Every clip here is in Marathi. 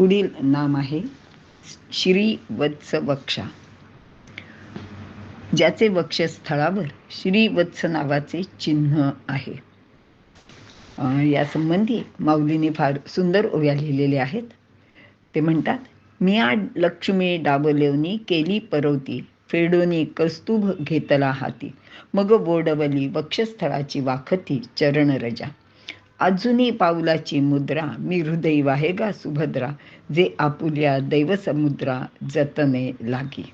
पुढील नाम आहे श्री वत्स वक्षा ज्याचे वक्षस्थळावर श्रीवत्स नावाचे चिन्ह आहे. या संबंधी माऊलीने फार सुंदर ओव्या लिहिलेल्या आहेत. ते म्हणतात मी मिया लक्ष्मी डाबलेवनी केली परवती फेडोनी कस्तुभ घेतला हाती मग बोडवली वक्षस्थळाची वाखती चरण रजा अजूनही पाऊलाची मुद्रा मी हृदय वाहेगा सुभद्रा? जे आपुल्या दैवसमुद्रा जतने लागी.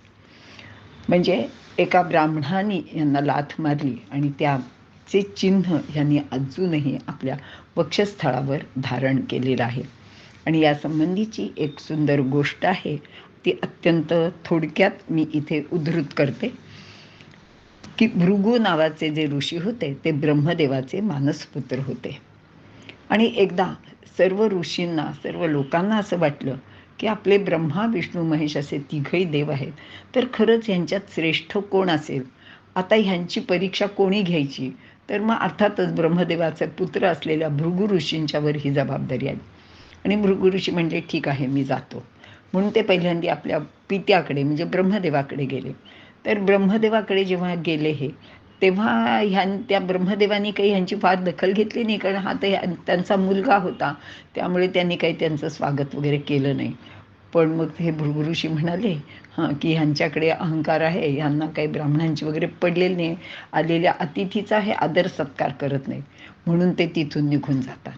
म्हणजे एका ब्राह्मणाने यांना लाथ मारली आणि त्याचे चिन्ह यांनी अजूनही आपल्या वक्षस्थळावर धारण केलेलं आहे. आणि या संबंधीची एक सुंदर गोष्ट आहे ती अत्यंत थोडक्यात मी इथे उद्धृत करते. की भृगू नावाचे जे ऋषी होते ते ब्रह्मदेवाचे मानसपुत्र होते. आणि एकदा सर्व ऋषींना सर्व लोकांना असं वाटलं की आपले ब्रह्मा विष्णू महेश असे तिघही देव आहेत. तर खरंच ह्यांच्यात श्रेष्ठ कोण असेल? आता ह्यांची परीक्षा कोणी घ्यायची? तर मग अर्थातच ब्रह्मदेवाचा पुत्र असलेल्या भृगु ऋषींच्यावर ही जबाबदारी आली. आणि भृगु ऋषी म्हणजे ठीक आहे मी जातो. म्हणून ते पहिल्यांदा आपल्या पित्याकडे म्हणजे ब्रह्मदेवाकडे गेले. तर ब्रह्मदेवाकडे जेव्हा गेले हे तेव्हा ह्या त्या ब्रह्मदेवानी काही ह्यांची फार दखल घेतली नाही कारण हा तर त्यांचा मुलगा होता. त्यामुळे त्यांनी काही त्यांचं स्वागत वगैरे केलं नाही. पण मग हे भृगुऋषी म्हणाले हां की ह्यांच्याकडे अहंकार आहे ह्यांना काही ब्राह्मणांची वगैरे पडलेली नाही आलेल्या अतिथीचा हे आदर सत्कार करत नाही म्हणून ते तिथून निघून जातात.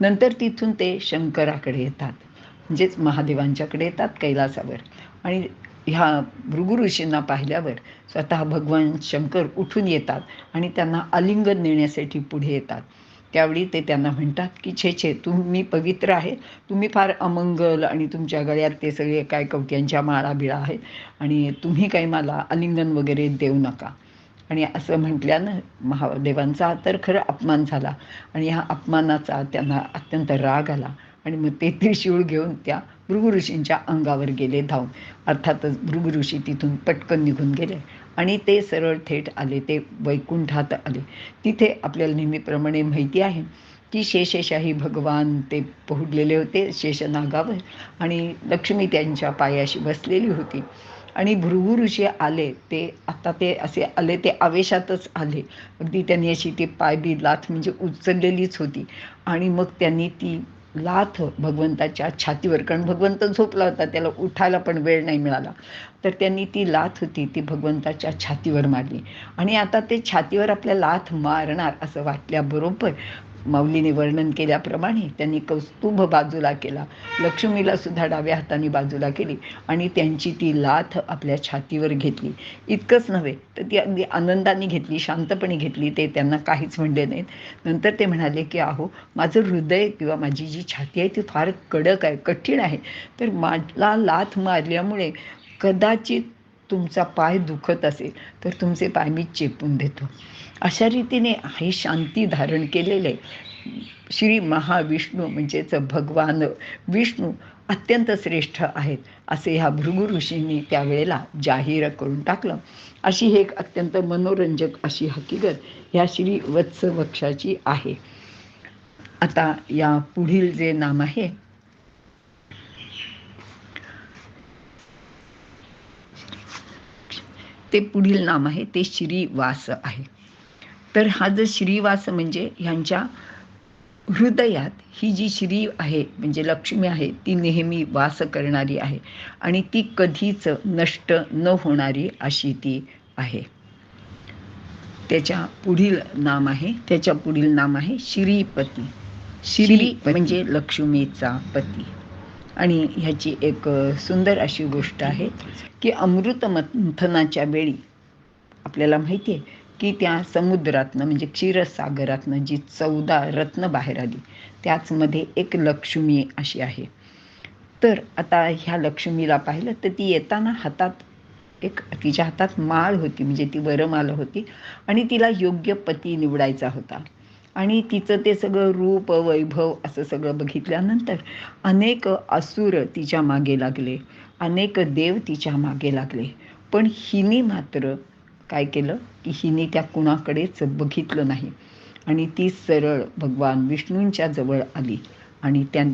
नंतर तिथून ते शंकराकडे येतात. म्हणजेच महादेवांच्याकडे येतात कैलासावर. आणि ह्या भृगु ऋषींना पाहिल्यावर स्वतः भगवान शंकर उठून येतात आणि त्यांना आलिंगन नेण्यासाठी पुढे येतात. त्यावेळी ते त्यांना म्हणतात की छे छे तुम्ही पवित्र आहे. तुम्ही फार अमंगल आणि तुमच्या गळ्यात ते सगळे काय कवट्यांच्या माळा बिळा आहेत आणि तुम्ही काही मला आलिंगन वगैरे देऊ नका. आणि असं म्हटल्यानं महादेवांचा तर खरं अपमान झाला आणि ह्या अपमानाचा त्यांना अत्यंत राग आला. आणि मग ते त्रिशूळ घेऊन त्या भृगु ऋषींच्या अंगावर गेले धावून. अर्थातच भृगुऋषी तिथून पटकन निघून गेले आणि ते सरळ थेट आले ते वैकुंठात आले. तिथे आपल्याला नेहमीप्रमाणे माहिती आहे की शेषशाही भगवान ते पोहडलेले होते शेषनागावर आणि लक्ष्मी त्यांच्या पायाशी बसलेली होती. आणि भृगु ऋषी आले ते आता ते असे आले ते आवेशातच आले. अगदी त्यांनी अशी ती पायबी लाथ म्हणजे उचललेलीच होती. आणि मग त्यांनी ती लाथ भगवंताच्या छातीवर. कारण भगवंत झोपला होता त्याला उठायला पण वेळ नाही मिळाला. तर त्यांनी ती लाथ होती ती भगवंताच्या छातीवर मारली. आणि आता ते छातीवर आपल्या लाथ मारणार असं वाटल्याबरोबर माऊलीने वर्णन केल्याप्रमाणे त्यांनी कौस्तुभ बाजूला केला. लक्ष्मीला सुद्धा डाव्या हाताने बाजूला केली आणि त्यांची ती लाथ आपल्या छातीवर घेतली. इतकंच नव्हे तर ती अगदी आनंदाने घेतली शांतपणे घेतली. ते त्यांना काहीच म्हणले नाहीत. नंतर ते म्हणाले की आहो माझं हृदय किंवा माझी जी छाती आहे ती फार कडक आहे कठीण आहे. तर मला लाथ मारल्यामुळे कदाचित तुमचा पाय दुखत असेल तर तुमचे पाय मी चेपून देतो. अशा रीतीने हे शांती धारण केलेले श्री महाविष्णू म्हणजेच भगवान विष्णू अत्यंत श्रेष्ठ आहेत असे ह्या भृगु ऋषींनी त्यावेळेला जाहीर करून टाकलं. अशी ही एक अत्यंत मनोरंजक अशी हकीकत ह्या श्री वत्स वक्षाची आहे. आता या पुढील जे नाम आहे ते पुढील नाम आहे ते श्रीवास आहे. तर हा जो श्रीवास म्हणजे ह्यांच्या हृदयात ही जी श्री आहे म्हणजे लक्ष्मी आहे ती नेहमी वास करणारी आहे आणि ती कधीच नष्ट न होणारी अशी ती आहे. त्याच्या पुढील नाम आहे त्याच्या पुढील नाम आहे श्रीपती. श्री म्हणजे लक्ष्मीचा पती. आणि ह्याची एक सुंदर अशी गोष्ट आहे की अमृत मंथनाच्या वेळी आपल्याला माहिती आहे की त्या समुद्रातनं म्हणजे क्षीरसागरातनं जी चौदा रत्न बाहेर आली त्याचमध्ये एक लक्ष्मी अशी आहे. तर आता ह्या लक्ष्मीला पाहिलं तर ती येताना हातात एक तिच्या हातात माळ होती म्हणजे ती वरमाल होती आणि तिला योग्य पती निवडायचा होता. आणि तिचं ते सगळं रूप वैभव असं सगळं बघितल्यानंतर अनेक असुर तिच्यामागे लागले. अनेक देव तिच्यामागे लागले. पण हिने मात्र काय केलं? की हिने त्या कुणाकडेच बघितलं नाही. आणि ती सरळ भगवान विष्णूंच्या जवळ आली आणि त्या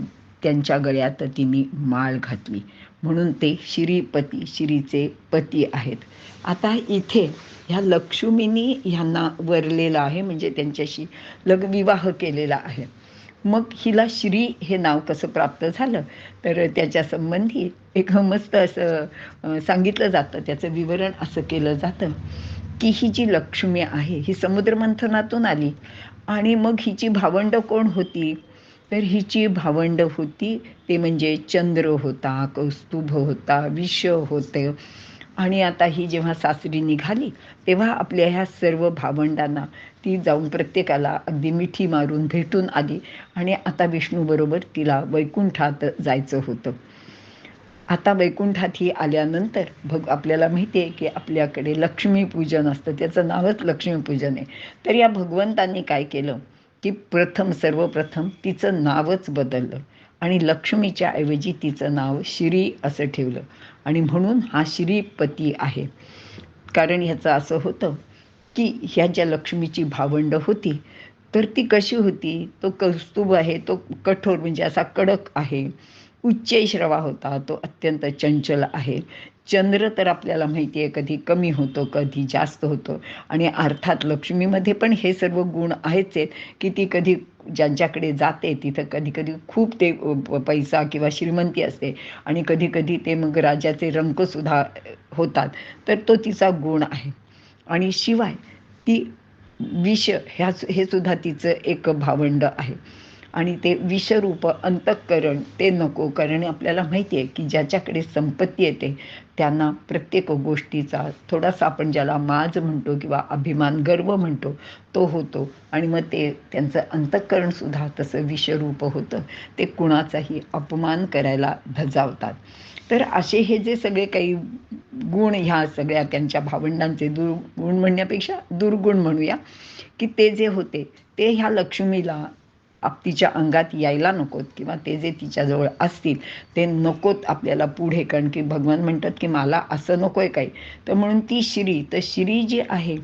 त्यांच्या गळ्यात तिने माळ घातली. म्हणून ते श्रीपती श्रीचे पती आहेत. आता इथे ह्या लक्ष्मीनी ह्यांना वरलेलं आहे म्हणजे त्यांच्याशी लग विवाह केलेला आहे. मग हिला श्री हे नाव कसं प्राप्त झालं. तर त्याच्या संबंधी एक मस्त असं सांगितलं जातं. त्याचं विवरण असं केलं जातं की ही जी लक्ष्मी आहे ही समुद्रमंथनातून आली आणि मग हिची भावंड कोण होती? तर हिची भावंड होती ते म्हणजे चंद्र होता कौस्तुभ होता विष होते. आणि आता ही जेव्हा सासरी निघाली तेव्हा आपल्या ह्या सर्व भावंडांना ती जाऊन प्रत्येकाला अगदी मिठी मारून भेटून आली आणि आता विष्णूबरोबर तिला वैकुंठात जायचं होतं. आता वैकुंठात ही आल्यानंतर भग आपल्याला माहिती आहे की आपल्याकडे लक्ष्मीपूजन असतं. त्याचं नावच लक्ष्मीपूजन आहे. तर या भगवंतांनी काय केलं? की प्रथम सर्वप्रथम तिचं नावच बदललं. आणि लक्ष्मीच्या ऐवजी तिचं नाव श्री असं ठेवलं. आणि म्हणून हा श्रीपती आहे. कारण ह्याचं असं होतं की ह्या ज्या लक्ष्मीची भावंड होती तर ती कशी होती? तो कौस्तुभ आहे तो कठोर म्हणजे असा कडक आहे. उच्च श्रवा होता तो अत्यंत चंचल आहे. चंद्र तर आपल्याला माहिती आहे कधी कमी होतो कधी जास्त होतो. आणि अर्थात लक्ष्मीमध्ये पण हे सर्व गुण आहेच आहेत की ती कधी ज्यांच्याकडे जाते तिथं कधी कधी खूप ते पैसा किंवा श्रीमंती असते. आणि कधी कधी ते मग राजाचे रंकसुद्धा होतात. तर तो तिचा गुण आहे. आणि शिवाय ती विष ह्या हे सुद्धा तिचं एक भावंड आहे. आणि ते विषरूप अंतःकरण ते नको. कारण आपल्याला माहिती आहे की ज्याच्याकडे संपत्ती येते त्यांना प्रत्येक गोष्टीचा थोडासा आपण ज्याला माज म्हणतो किंवा अभिमान गर्व म्हणतो तो होतो. आणि मग ते त्यांचं अंतःकरणसुद्धा तसं विषरूप होतं. ते कुणाचाही अपमान करायला धजावतात तर असे हे जे सगळे काही गुण ह्या सगळ्या त्यांच्या भावंडांचे दुर्गुण म्हणण्यापेक्षा दुर्गुण म्हणूया की ते जे होते ते ह्या लक्ष्मीला तिच्या अंगात यायला नकोत किंवा ते जे तिच्याजवळ असतील ते नकोत आपल्याला पुढे. कारण की भगवान म्हणतात की मला असं नको आहे काही. तर म्हणून ती श्री तर श्री जी आहे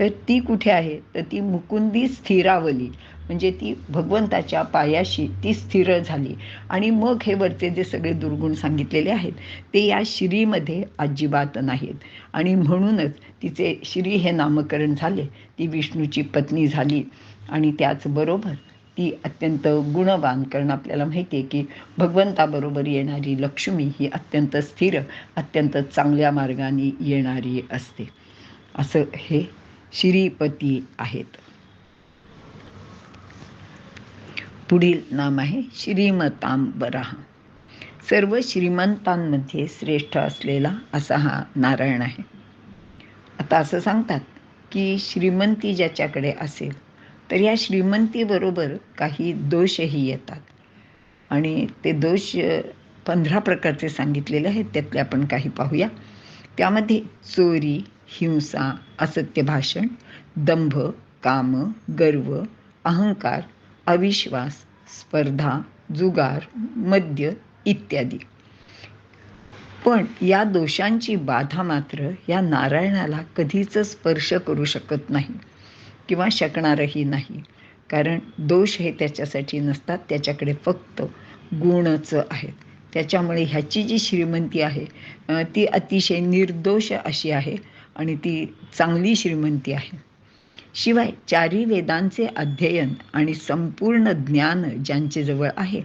तर ती कुठे आहे? तर ती मुकुंदी स्थिरावली. म्हणजे ती भगवंताच्या पायाशी ती स्थिर झाली. आणि मग हे वरचे जे सगळे दुर्गुण सांगितलेले आहेत ते या श्रीमध्ये अजिबात नाहीत. आणि म्हणूनच तिचे श्री हे नामकरण झाले. ती विष्णूची पत्नी झाली. आणि त्याचबरोबर ती अत्यंत गुणवान कारण आपल्याला माहिती आहे की भगवंताबरोबर येणारी लक्ष्मी ही अत्यंत स्थिर अत्यंत चांगल्या मार्गाने येणारी असते. असं हे श्रीपती आहेत. पुढील नाम आहे श्रीमतांबरा. सर्व श्रीमंतांमध्ये श्रेष्ठ असलेला असा हा नारायण आहे. आता असं सांगतात की श्रीमंती ज्याच्याकडे असेल तर या श्रीमंतीबरोबर काही दोषही येतात. आणि ते दोष पंधरा प्रकारचे सांगितलेले आहेत त्यातले आपण काही पाहूया. त्यामध्ये चोरी हिंसा असत्य भाषण दंभ काम गर्व अहंकार अविश्वास स्पर्धा जुगार मद्य इत्यादी. पण या दोषांची बाधा मात्र या नारायणाला कधीच स्पर्श करू शकत नाही. किंवा शकणारही नाही. कारण दोष हे त्याच्यासाठी नसतात त्याच्याकडे फक्त गुणच आहेत. त्याच्यामुळे ह्याची जी श्रीमंती आहे ती अतिशय निर्दोष अशी आहे आणि ती चांगली श्रीमंती आहे. शिवाय चारी वेदांचे अध्ययन आणि संपूर्ण ज्ञान ज्यांचे आहे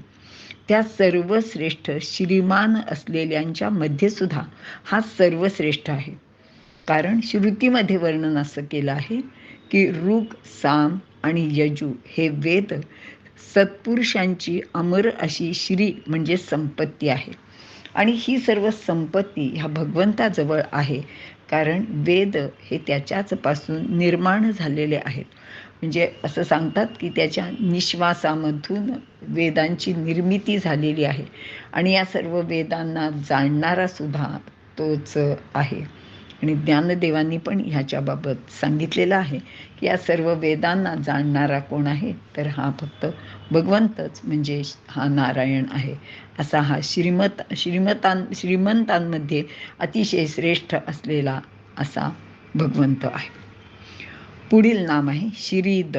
त्या सर्वश्रेष्ठ श्रीमान असलेल्यांच्या मध्ये सुद्धा हा सर्वश्रेष्ठ आहे. कारण श्रुतीमध्ये वर्णन असं केलं आहे की ऋग साम आणि यजू हे वेद सत्पुरुषांची अमर अशी श्री म्हणजे संपत्ती आहे. आणि ही सर्व संपत्ती ह्या भगवंताजवळ आहे. कारण वेद हे त्याच्याच पासून निर्माण झालेले आहेत. म्हणजे असं सांगतात की त्याच्या निश्वासामधून वेदांची निर्मिती झालेली आहे. आणि या सर्व वेदांना जाणणारा सुद्धा तोच आहे. आणि ज्ञानदेवांनी पण ह्याच्याबाबत सांगितलेलं आहे की या सर्व वेदांना जाणणारा कोण आहे तर हा फक्त भगवंतच म्हणजे हा नारायण आहे. असा हा श्रीमत श्रीमतां श्रीमंतांमध्ये अतिशय श्रेष्ठ असलेला असा भगवंत आहे. पुढील नाम आहे श्रीद.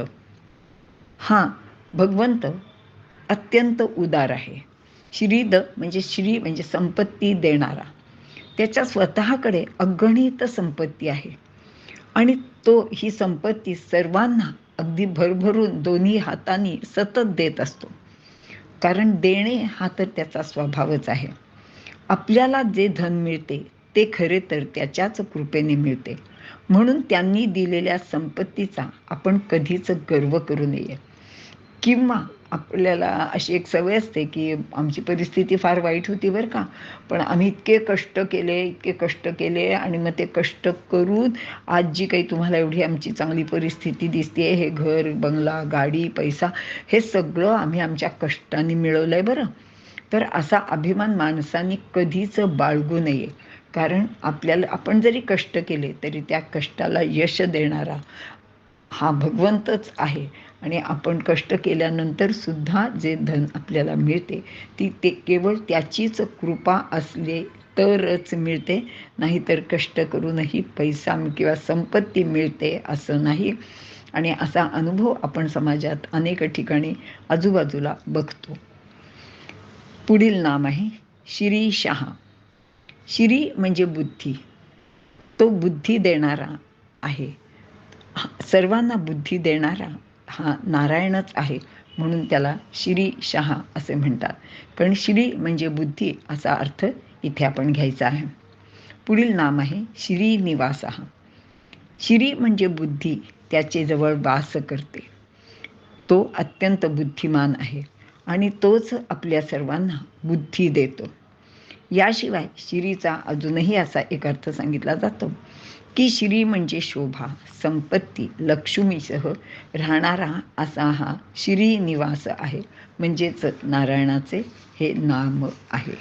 हा भगवंत अत्यंत उदार आहे. श्रीद म्हणजे श्री म्हणजे संपत्ती देणारा. त्याच्या स्वतःकडे अगणित संपत्ती आहे. आणि तो ही संपत्ती सर्वांना अगदी भरभरून दोन्ही हातांनी सतत देत असतो. कारण देणे हा तर त्याचा स्वभावच आहे. आपल्याला जे धन मिळते ते खरे तर त्याच्याच कृपेने मिळते. म्हणून त्यांनी दिलेल्या संपत्तीचा आपण कधीच गर्व करू नये. किंवा आपल्याला अशी एक सवय असते की आमची परिस्थिती फार वाईट होती बरं का. पण आम्ही इतके कष्ट केले इतके कष्ट केले आणि मग ते कष्ट करून आज जी काही तुम्हाला एवढी आमची चांगली परिस्थिती दिसते हे घर बंगला गाडी पैसा हे सगळं आम्ही आमच्या कष्टाने मिळवलं आहे बरं. तर असा अभिमान माणसाने कधीच बाळगू नये. कारण आपल्याला आपण जरी कष्ट केले तरी त्या कष्टाला यश देणारा हा भगवंतच आहे. आणि आपण कष्ट केल्यानंतर सुद्धा जे धन आपल्याला मिळते ती ते केवळ त्याचीच कृपा असले तरच मिळते. नाहीतर कष्ट करूनही पैसा किंवा संपत्ती मिळते असं नाही. आणि असा अनुभव आपण समाजात अनेक ठिकाणी आजूबाजूला बघतो. पुढील नाम आहे श्री शहा. श्री म्हणजे बुद्धी. तो बुद्धी देणारा आहे. सर्वांना बुद्धी देणारा हा नारायणच आहे म्हणून त्याला श्री शहा असे म्हणतात. कारण श्री म्हणजे बुद्धी असा अर्थ इथे आपण घ्यायचा आहे. पुढील नाम आहे श्रीनिवास श्री म्हणजे बुद्धी त्याचे जवळ वास करते. तो अत्यंत बुद्धिमान आहे आणि तोच आपल्या सर्वांना बुद्धी देतो. याशिवाय श्रीचा अजूनही असा एक अर्थ सांगितला जातो. की श्री म्हणजे शोभा संपत्ती लक्ष्मीसह राहणारा असा हा श्रीनिवास आहे. म्हणजेच नारायणाचे हे नाम आहे.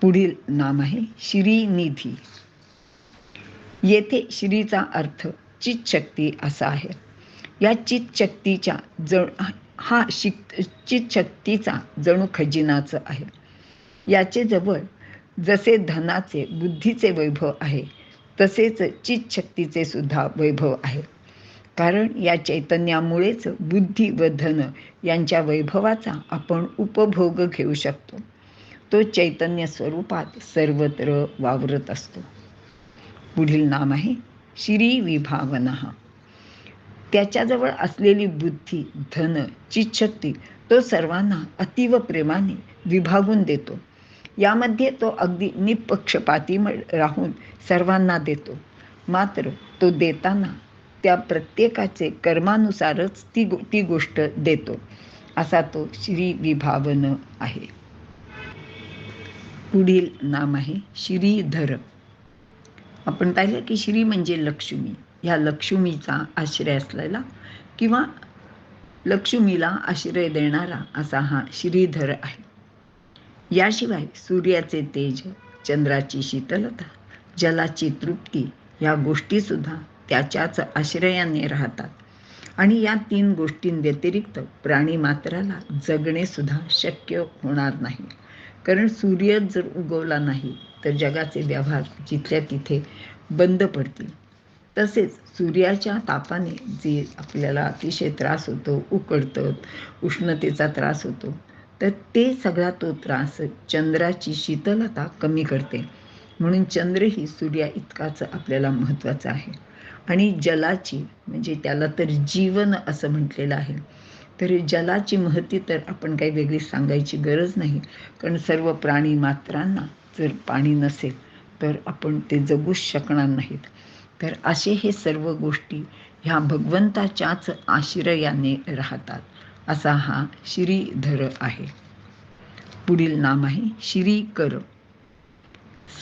पुढील नाम आहे श्रीनिधी येथे श्रीचा अर्थ चितशक्ती असा आहे. या चितशक्तीच्या जण हा शिक चितशक्तीचा जणू खजिनाचं आहे. याचे जवळ जसे धनाचे बुद्धीचे वैभव आहे तसेच चितशक्तीचे सुद्धा वैभव आहे. कारण या चैतन्यामुळेच बुद्धी व धन यांच्या वैभवाचा आपण उपभोग घेऊ शकतो. तो चैतन्य स्वरूपात सर्वत्र वावरत असतो. पुढील नाम आहे श्री विभावना. त्याच्याजवळ असलेली बुद्धी धन चितशक्ती तो सर्वांना अतीव प्रेमाने विभागून देतो. यामध्ये तो अगदी निपक्षपाती राहून सर्वांना देतो. मात्र तो देताना त्या प्रत्येकाचे कर्मानुसारच ती गो ती गोष्ट देतो. असा तो श्री विभावन आहे. पुढील नाम आहे श्रीधर. आपण पाहिलं की श्री म्हणजे लक्ष्मी. ह्या लक्ष्मीचा आश्रय असलेला किंवा लक्ष्मीला आश्रय देणारा असा हा श्रीधर आहे. याशिवाय सूर्याचे तेज चंद्राची शीतलता जलाची तृप्ती या गोष्टीसुद्धा त्याच्याच आश्रयाने राहतात. आणि या तीन गोष्टींव्यतिरिक्त प्राणी मात्राला जगणेसुद्धा शक्य होणार नाही. कारण सूर्य जर उगवला नाही तर जगाचे व्यवहार जिथल्या तिथे बंद पडतील. तसेच सूर्याच्या तापाने जे आपल्याला अतिशय त्रास होतो उकडतं उष्णतेचा त्रास होतो तर ते सगळा तो त्रास चंद्राची शीतलता कमी करते. म्हणून चंद्र ही सूर्या इतकाच आपल्याला महत्त्वाचं आहे. आणि जलाची म्हणजे त्याला तर जीवन असं म्हटलेलं आहे. तर जलाची महती तर आपण काही वेगळी सांगायची गरज नाही. कारण सर्व प्राणी मात्रांना जर पाणी नसेल तर आपण ते जगूच शकणार नाहीत. तर असे हे सर्व गोष्टी ह्या भगवंताच्याच आश्रयाने राहतात. असा हा श्रीधर आहे. पुढील नाम आहे श्रीकर.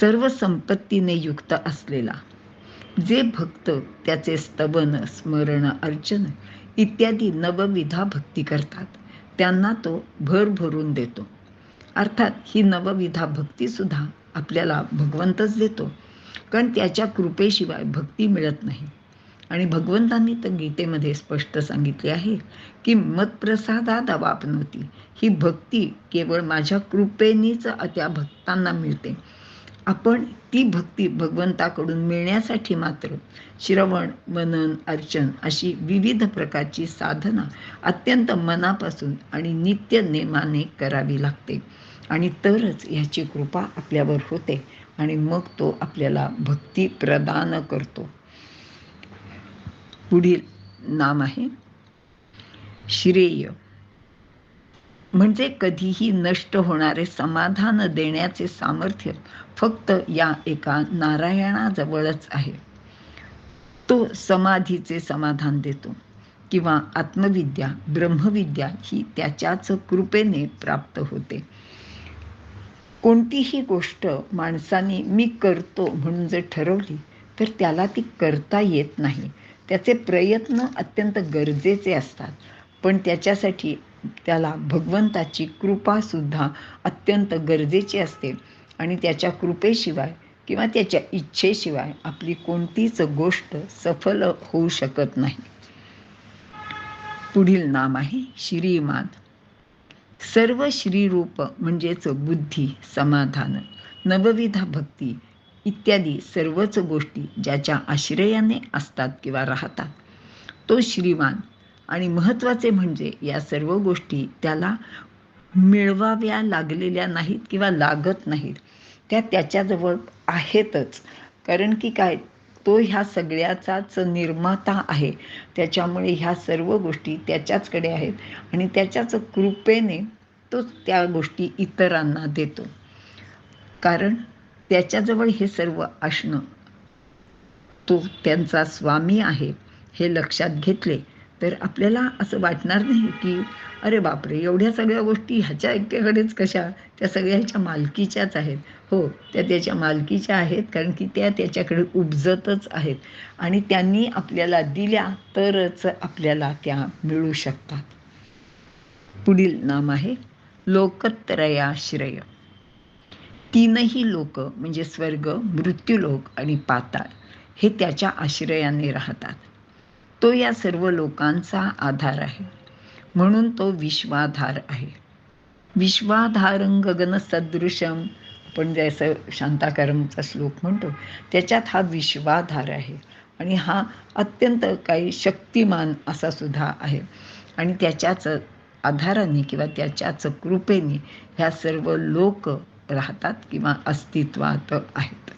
सर्व संपत्तीने युक्त असलेला. जे भक्त त्याचे स्तवन स्मरण अर्चन इत्यादी नवविधा भक्ती करतात त्यांना तो भर भरून देतो. अर्थात ही नवविधा भक्तीसुद्धा आपल्याला भगवंतच देतो. कारण त्याच्या कृपेशिवाय भक्ती मिळत नाही. आणि भगवंतांनी तर गीतेमध्ये स्पष्ट सांगितले आहे की मतप्रसादात अवापनवती ही भक्ती केवळ माझ्या कृपेनीच त्या भक्तांना मिळते. आपण ती भक्ती भगवंताकडून मिळण्यासाठी मात्र श्रवण मनन अर्चन अशी विविध प्रकारची साधना अत्यंत मनापासून आणि नित्य नेमाने करावी लागते. आणि तरच ह्याची कृपा आपल्यावर होते आणि मग तो आपल्याला भक्ती प्रदान करतो. पुढील नाम आहे श्रेय. म्हणजे कधीही नष्ट होणारे समाधान देण्याचे सामर्थ्य फक्त या एका नारायणाजवळच आहे. तो समाधीचे समाधान देतो किंवा आत्मविद्या ब्रह्मविद्या ही त्याच्याच कृपेने प्राप्त होते. कोणतीही गोष्ट माणसाने मी करतो म्हणून जर ठरवली तर त्याला ती करता येत नाही. त्याचे प्रयत्न अत्यंत गरजेचे असतात. पण त्याच्यासाठी त्याला भगवंताची कृपासुद्धा अत्यंत गरजेची असते. आणि त्याच्या कृपेशिवाय किंवा त्याच्या इच्छेशिवाय आपली कोणतीच गोष्ट सफल होऊ शकत नाही. पुढील नाम आहे श्रीमान. सर्व श्रीरूप म्हणजेच बुद्धी समाधान नवविधा भक्ती इत्यादी सर्वच गोष्टी ज्याच्या आश्रयाने असतात किंवा राहतात. तो श्रीमान. आणि महत्त्वाचे म्हणजे या सर्व गोष्टी त्याला मिळवाव्या लागलेल्या नाहीत किंवा लागत नाहीत. त्या त्याच्याजवळ आहेतच. कारण की काय? तो ह्या सगळ्याचाच निर्माता आहे. त्याच्यामुळे ह्या सर्व गोष्टी त्याच्याचकडे आहेत. आणि त्याच्याच कृपेने तो त्या गोष्टी इतरांना देतो. कारण त्याच्याजवळ हे सर्व असणं तो त्यांचा स्वामी आहे हे लक्षात घेतले तर आपल्याला असं वाटणार नाही की अरे बापरे एवढ्या सगळ्या गोष्टी ह्याच्या एकट्याकडेच कशा? त्या सगळ्या ह्याच्या मालकीच्याच आहेत. हो त्या त्याच्या मालकीच्या आहेत कारण की त्या त्याच्याकडे उपजतच आहेत. आणि त्यांनी आपल्याला दिल्या तरच आपल्याला त्या मिळू शकतात. पुढील नाम आहे लोकत्रयाश्रय. तीनही लोक म्हणजे स्वर्ग मृत्यूलोक आणि पाताळ हे त्याच्या आश्रयाने राहतात. तो या सर्व लोकांचा आधार आहे. म्हणून तो विश्वाधार आहे. विश्वाधारं गगन सदृशम आपण जसं शांताकारमचा श्लोक म्हणतो त्याच्यात हा विश्वाधार आहे. आणि हा अत्यंत काही शक्तिमान असा सुद्धा आहे. आणि त्याच्याच आधाराने किंवा त्याच्याच कृपेने ह्या सर्व लोक राहतात किंवा अस्तित्वात आहेत.